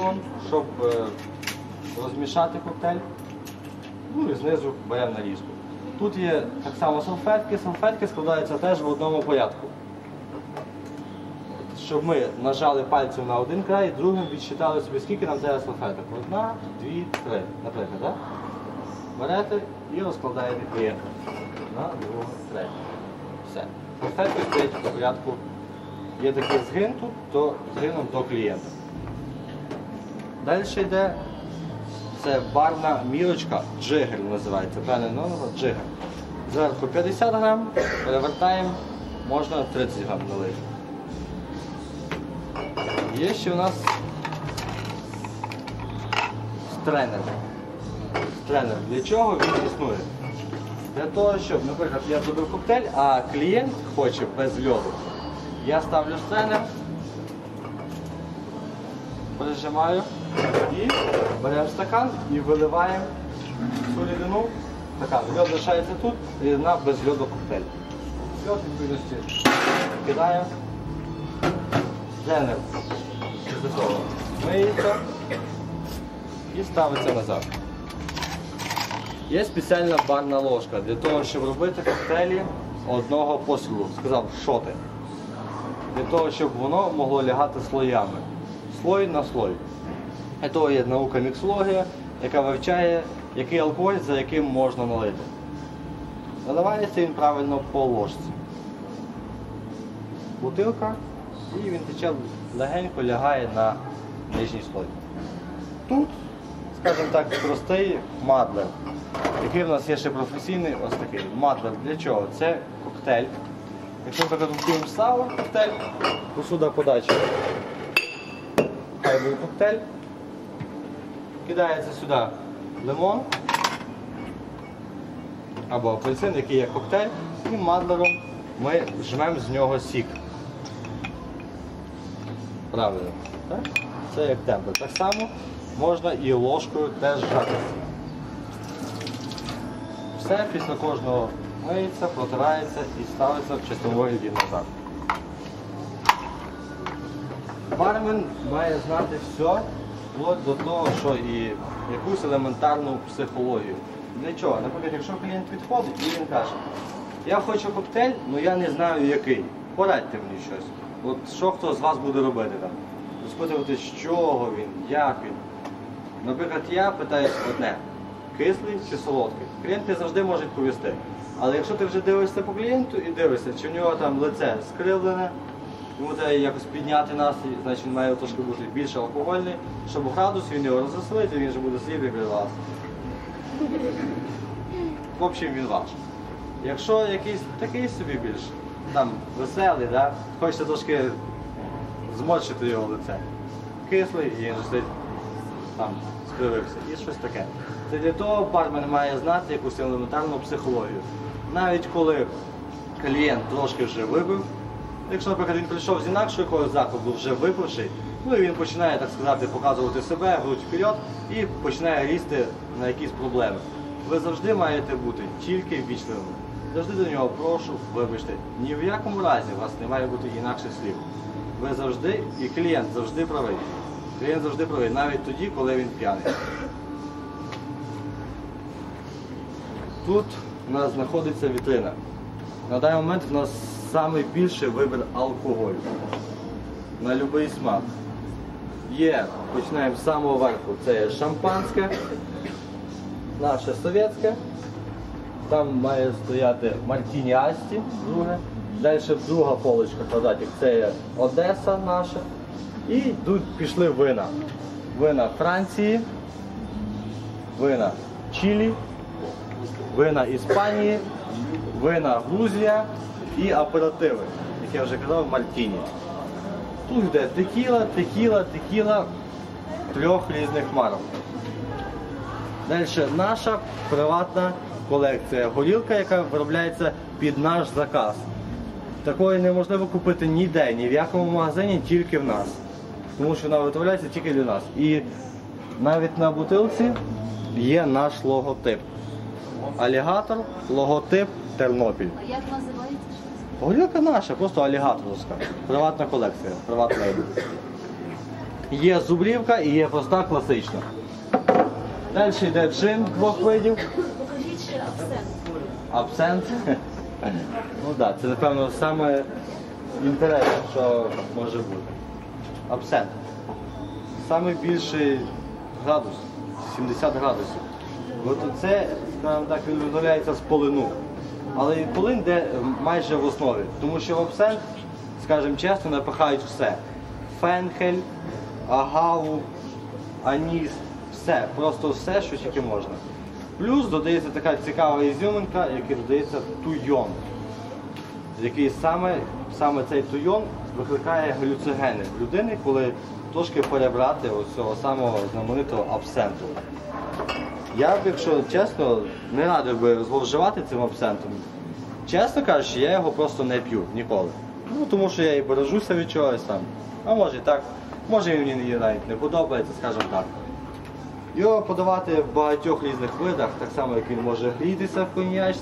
дозон, щоб е, розмішати коктейль. Ну і знизу беремо нарізку. Тут є так само салфетки. Салфетки складаються теж в одному порядку. Щоб ми нажали пальцем на один край, другим відсчитали собі, скільки нам треба салфеток. Одна, дві, три. Наприклад, так? Берете і розкладаєте клієнта. На другу, третю. Все. Салфетки стоять в порядку. Є такий згин тут, то згином до клієнта. Далі йде це барна мірочка, джигер називається, правильно назва, джигер. Зверху 50 грам, перевертаємо, можна 30 грам налити. Є ще у нас стренер. Стренер. Для чого він існує? Для того, щоб, наприклад, я зробив коктейль, а клієнт хоче без льоду. Я ставлю стренер, прижимаю і беремо стакан і виливаємо цю рідину. Стакан. Льод лишається тут, рідина без льоду коктейль. Льод відповідності кидаємо. Тренер миється і ставиться назад. Є спеціальна барна ложка для того, щоб робити коктейлі одного посілу. Сказав шоти. Для того, щоб воно могло лягати слоями. Слой на слой. Того є наука міксологія, яка вивчає, який алкоголь за яким можна налити. Наливається він правильно по ложці. Бутилка і він тече легенько лягає на нижній слой. Тут, скажімо так, простий мадлер. Який в нас є ще професійний, ось такий. Мадлер для чого? Це коктейль. Якщо ми готуємо сало, коктейль, посуда подачі. Буде коктейль. Кидається сюди лимон або апельсин, який є коктейль, і мадлером ми жмемо з нього сік. Правильно. Так? Це як темпер. Так само можна і ложкою теж жати. Все після кожного миється, протирається і ставиться в чистовий вигляді назад. Бармен має знати все, вплоть до того, що і якусь елементарну психологію. Для чого? Наприклад, якщо клієнт підходить і він каже, я хочу коктейль, але я не знаю який. Порадьте мені щось. От що хто з вас буде робити там? Розпитувати, з чого він, як він. Наприклад, я питаюсь одне, кислий чи солодкий. Клієнт не завжди може відповісти. Але якщо ти вже дивишся по клієнту і дивишся, чи в нього там лице скривлене, йому треба якось підняти настрій, значить він має трошки бути більш алкогольний, щоб градус він його розвеселить, і він вже буде сидіти і вас. В общем, він ваш. Якщо якийсь такий собі більш там веселий, да, хочеться трошки зморщити його лице. Кислий і він сидить там скривився. І щось таке. Це для того бармен має знати якусь елементарну психологію. Навіть коли клієнт трошки вже випив, якщо, наприклад, він прийшов з інакшого якогось закладу, вже випивший, ну і він починає, так сказати, показувати себе, грудь вперед і починає лізти на якісь проблеми. Ви завжди маєте бути тільки вічливими. Завжди до нього прошу, вибачте, ні в якому разі у вас не має бути інакших слів. Ви завжди, і клієнт завжди правий. Клієнт завжди правий, навіть тоді, коли він п'яний. Тут у нас знаходиться вітрина. На даний момент у нас найбільший вибір алкоголю. На будь-який смак. Є, починаємо з самого верху, це шампанське, наше совєтське. Там має стояти Мартіні Асті, друге. Далі друга полочка квадратик, це є Одеса наша. І йдуть, пішли вина. Вина Франції, вина Чилі, вина Іспанії, вина Грузія і аперативи, як я вже казав, Мартіні. Тут йде текіла, текіла, текіла трьох різних марок. Далі наша приватна колекція. Горілка, яка виробляється під наш заказ. Такої неможливо купити ніде, ні в якому магазині, тільки в нас. Тому що вона виготовляється тільки для нас. І навіть на бутилці є наш логотип. Алігатор, логотип Тернопіль. А як називається? Горілка наша, просто алігаторська. Приватна колекція, приватна. Є зубрівка і є проста класична. Далі йде джин двох видів. Покажіть абсент. Абсент. Ну так, це напевно саме інтересне, що може бути. Абсент. Саме більший градус 70 градусів. От це, скажімо так, він з полину. Але і полин йде майже в основі. Тому що в абсент, скажімо чесно, напихають все. Фенхель, агаву, аніс, все, просто все, що тільки можна. Плюс додається така цікава ізюминка, який додається туйон, який саме, саме цей туйон викликає глюцигени в людини, коли трошки перебрати ось цього самого знаменитого абсенту. Я якщо чесно, не радив би зловживати цим абсентом. Чесно кажучи, я його просто не п'ю ніколи. Ну тому що я і бережуся від чогось там. А може і так. Може і мені навіть не подобається, скажімо так. Його подавати в багатьох різних видах, так само як він може грітися в коньячці,